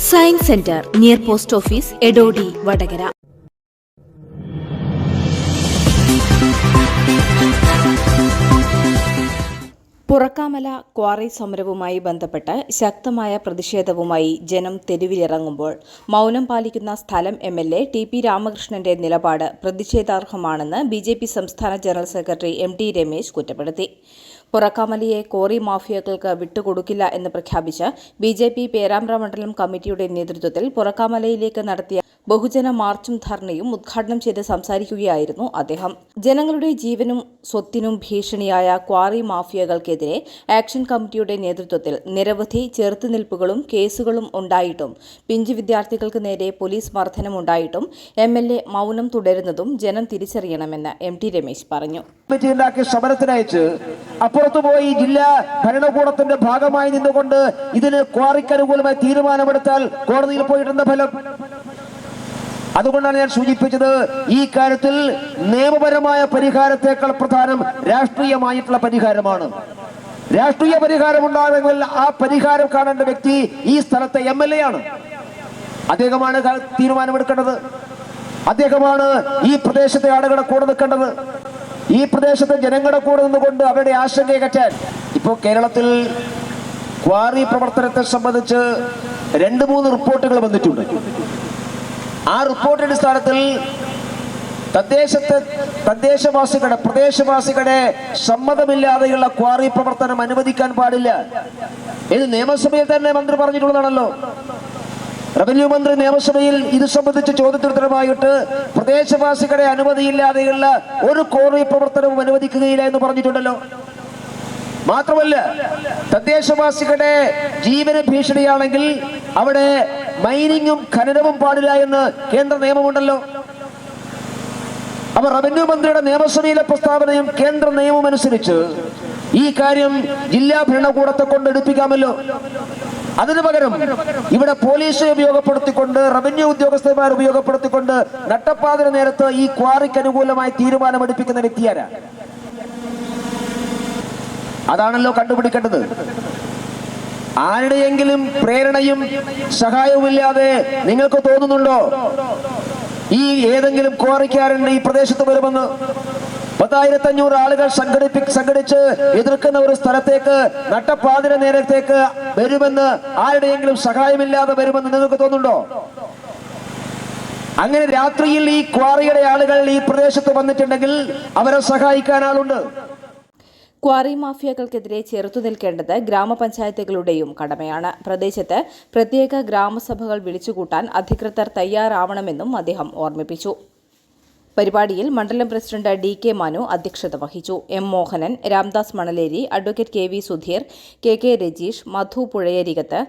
Science center near post office Edodi Vadakara Purakkamala quarry സമരവുമായി ബന്ധപ്പെട്ട് ശക്തമായ പ്രതിഷേധവുമായി ജനം തെരുവിലിറങ്ങുമ്പോൾ മൗനം പാലിക്കുന്ന സ്ഥലം M L A T P രാമകൃഷ്ണന്റെ നിലപാട് പ്രതിഷേധാർഹമാണെന്ന് ബി ജെ പി സംസ്ഥാന general secretary M T Ramesh കുറ്റപ്പെടുത്തി. പുറക്കാമലയെ കോറി മാഫിയകൾക്ക് വിട്ടുകൊടുക്കില്ല എന്ന് പ്രഖ്യാപിച്ച് ബി ജെ പി പേരാമ്പ്ര മണ്ഡലം കമ്മിറ്റിയുടെ നേതൃത്വത്തിൽ പുറക്കാമലയിലേക്ക് നടത്തിയ ബഹുജന മാർച്ചും ധർണയും ഉദ്ഘാടനം ചെയ്ത് സംസാരിക്കുകയായിരുന്നു അദ്ദേഹം. ജനങ്ങളുടെ ജീവനും സ്വത്തിനും ഭീഷണിയായ ക്വാറി മാഫിയകൾക്കെതിരെ ആക്ഷൻ കമ്മിറ്റിയുടെ നേതൃത്വത്തിൽ നിരവധി ചെറുത്തുനിൽപ്പുകളും കേസുകളും ഉണ്ടായിട്ടും പിഞ്ച് വിദ്യാർത്ഥികൾക്ക് നേരെ പോലീസ് മർദ്ദനമുണ്ടായിട്ടും എം എൽ എ മൗനം തുടരുന്നതും ജനം തിരിച്ചറിയണമെന്ന് എം ടി രമേശ് പറഞ്ഞു. സമരത്തിനയച്ച് അപ്പുറത്ത് പോയി ജില്ലാ ഭരണകൂടത്തിന്റെ ഭാഗമായി നിന്നുകൊണ്ട് ഇതിന് ക്വാറിക്ക് അനുകൂലമായി തീരുമാനമെടുത്താൽ കോടതിയിൽ പോയിട്ടുണ്ട് ഫലം. അതുകൊണ്ടാണ് ഞാൻ സൂചിപ്പിച്ചത് ഈ കാര്യത്തിൽ നിയമപരമായ പരിഹാരത്തെക്കാൾ പ്രധാനം രാഷ്ട്രീയമായിട്ടുള്ള പരിഹാരമാണ്. രാഷ്ട്രീയ പരിഹാരം ഉണ്ടാകുമെങ്കിൽ ആ പരിഹാരം കാണേണ്ട വ്യക്തി ഈ സ്ഥലത്തെ എം എൽ എ ആണ്. അദ്ദേഹമാണ് തീരുമാനമെടുക്കേണ്ടത്. അദ്ദേഹമാണ് ഈ പ്രദേശത്തെ ആളുകളെ കൂടെ നിൽക്കേണ്ടത്. ഈ പ്രദേശത്തെ ജനങ്ങളുടെ കൂടെ നിന്നുകൊണ്ട് അവരുടെ ആശങ്ക കറ്റാൻ. ഇപ്പോൾ കേരളത്തിൽ ക്വാറി പ്രവർത്തനത്തെ സംബന്ധിച്ച് രണ്ട് മൂന്ന് റിപ്പോർട്ടുകൾ വന്നിട്ടുണ്ട്. ആ റിപ്പോർട്ട് അടിസ്ഥാനത്തിൽ തദ്ദേശത്തെ തദ്ദേശവാസികളുടെ പ്രദേശവാസികളുടെ സമ്മതമില്ലാതെയുള്ള ക്വാറി പ്രവർത്തനം അനുവദിക്കാൻ പാടില്ല. ഇത് നിയമസഭയിൽ തന്നെ മന്ത്രി പറഞ്ഞിട്ടുള്ളതാണല്ലോ. റവന്യൂ മന്ത്രി നിയമസഭയിൽ ഇത് സംബന്ധിച്ച് ചോദ്യത്തിനുത്തരമായിട്ട് പ്രദേശവാസികളുടെ അനുമതിയില്ലാതെയുള്ള ഒരു കോറി പ്രവർത്തനവും അനുവദിക്കുകയില്ല എന്ന് പറഞ്ഞിട്ടുണ്ടല്ലോ. മാത്രമല്ല തദ്ദേശവാസികളുടെ ജീവന ഭീഷണിയാണെങ്കിൽ അവിടെ മൈനിങ്ങും ഖനനവും പാടില്ല എന്ന് കേന്ദ്ര നിയമമുണ്ടല്ലോ. അപ്പൊ റവന്യൂ മന്ത്രിയുടെ നിയമസഭയിലെ പ്രസ്താവനയും കേന്ദ്ര നിയമം അനുസരിച്ച് ഈ കാര്യം ജില്ലാ ഭരണകൂടത്തെ കൊണ്ട് എടുപ്പിക്കാമല്ലോ. അതിനു പകരം ഇവിടെ പോലീസ് ഉപയോഗപ്പെടുത്തിക്കൊണ്ട് റവന്യൂ ഉദ്യോഗസ്ഥന്മാർ ഉപയോഗപ്പെടുത്തിക്കൊണ്ട് നട്ടപ്പാതിന് നേരത്ത് ഈ ക്വാറിക്ക് അനുകൂലമായി തീരുമാനമെടുപ്പിക്കുന്ന വ്യക്തിയാരാ അതാണല്ലോ കണ്ടുപിടിക്കേണ്ടത്. ആരുടെയെങ്കിലും പ്രേരണയും സഹായവുമില്ലാതെ നിങ്ങൾക്ക് തോന്നുന്നുണ്ടോ? ഈ ഏതെങ്കിലും ക്വാറിക്കാരൻ ഈ പ്രദേശത്ത് വരുമെന്ന്? പത്തായിരത്തി അഞ്ഞൂറ് ആളുകൾ സംഘടിപ്പി സംഘടിച്ച് എതിർക്കുന്ന ഒരു സ്ഥലത്തേക്ക് നട്ടപ്പാതിര നേരത്തേക്ക് വരുമെന്ന് ആരുടെയെങ്കിലും സഹായമില്ലാതെ വരുമെന്ന് നിങ്ങൾക്ക് തോന്നുന്നുണ്ടോ? അങ്ങനെ രാത്രിയിൽ ഈ ക്വാറിയുടെ ആളുകൾ ഈ പ്രദേശത്ത് വന്നിട്ടുണ്ടെങ്കിൽ അവരെ സഹായിക്കാൻ ആളുണ്ട്. ക്വാറി മാഫിയകൾക്കെതിരെ ചെറുത്തുനിൽക്കേണ്ടത് ഗ്രാമപഞ്ചായത്തുകളുടെയും കടമയാണ്. പ്രദേശത്ത് പ്രത്യേക ഗ്രാമസഭകൾ വിളിച്ചുകൂട്ടാൻ അധികൃതർ തയ്യാറാവണമെന്നും അദ്ദേഹം ഓർമ്മിപ്പിച്ചു. പരിപാടിയിൽ മണ്ഡലം പ്രസിഡന്റ് ഡി കെ മനു അധ്യക്ഷത വഹിച്ചു. M Mohanan Ramdas Manaleri advocate K V Sudheer K K Rajeesh Madhu Puzhayarikath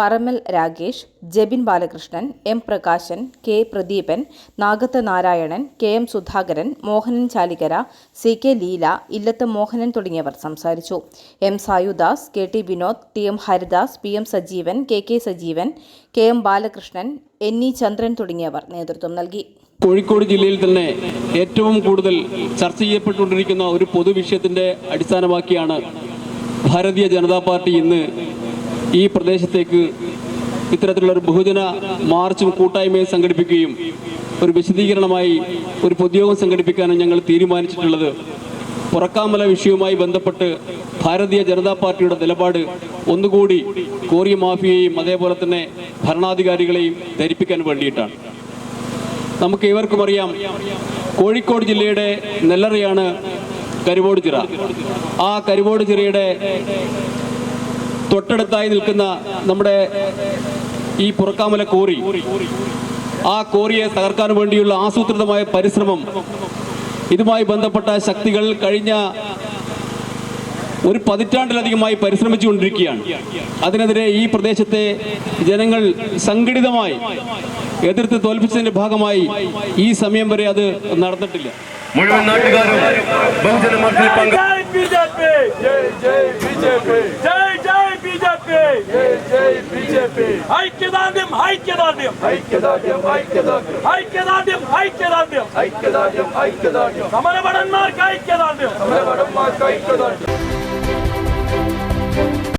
Paramal Ragesh Jebin Balakrishnan M Prakashan K Pradeepan Nagath Narayanan K M Sudhakaran Mohanan Chalikkara C K Leela Illath Mohanan തുടങ്ങിയവർ സംസാരിച്ചു. M Sayudas K T Vinod T M Haridas P M Sajeevan K K Sajeevan K M Balakrishnan N E Chandran തുടങ്ങിയവർ നേതൃത്വം നൽകി. കോഴിക്കോട് ജില്ലയിൽ തന്നെ ഏറ്റവും കൂടുതൽ ചർച്ച ചെയ്യപ്പെട്ടുകൊണ്ടിരിക്കുന്ന ഒരു പൊതുവിഷയത്തിന്റെ അടിസ്ഥാനമാക്കിയാണ് ഭാരതീയ ജനതാ പാർട്ടി ഇന്ന് ഈ പ്രദേശത്തേക്ക് ഇത്തരത്തിലുള്ള ഒരു ബഹുജന മാർച്ചും കൂട്ടായ്മയും സംഘടിപ്പിക്കുകയും ഒരു വിശദീകരണമായി ഒരു പൊതുയോഗം സംഘടിപ്പിക്കാനും ഞങ്ങൾ തീരുമാനിച്ചിട്ടുള്ളത്. പുറക്കാമല വിഷയവുമായി ബന്ധപ്പെട്ട് ഭാരതീയ ജനതാ പാർട്ടിയുടെ നിലപാട് ഒന്നുകൂടി കോറിയ മാഫിയയെയും അതേപോലെ തന്നെ ഭരണാധികാരികളെയും ധരിപ്പിക്കാൻ വേണ്ടിയിട്ടാണ്. നമുക്ക് ഏവർക്കും അറിയാം കോഴിക്കോട് ജില്ലയുടെ നെല്ലറയാണ് കരുവോട് ചിറ. ആ കരുവോട് ചിറയുടെ തൊട്ടടുത്തായി നിൽക്കുന്ന നമ്മുടെ ഈ പുറക്കാമല കോറി ആ കോറിയെ തകർക്കാൻ വേണ്ടിയുള്ള ആസൂത്രിതമായ പരിശ്രമം ഇതുമായി ബന്ധപ്പെട്ട ശക്തികൾ കഴിഞ്ഞ ഒരു പതിറ്റാണ്ടിലധികമായി പരിശ്രമിച്ചുകൊണ്ടിരിക്കുകയാണ്. അതിനെതിരെ ഈ പ്രദേശത്തെ ജനങ്ങൾ സംഘടിതമായി എതിർത്ത് തോൽപ്പിച്ചതിന്റെ ഭാഗമായി ഈ സമയം വരെ അത് നടന്നിട്ടില്ല. മുഴുവൻ നാട്ടുകാരും ബഹുജന जय जय बीजेपी ஐக்கியதாண்டியம் ஐக்கியதாண்டியம் ஐக்கியதாண்டியம் ஐக்கியதாண்டியம் ஐக்கியதாண்டியம் ஐக்கியதாண்டியம் ஐக்கியதாண்டியம் ஐக்கியதாண்டியம் சமரபடன்மார்க்கு ஐக்கியதாண்டியம் சமரபடன்மார்க்கு ஐக்கியதாண்டியம்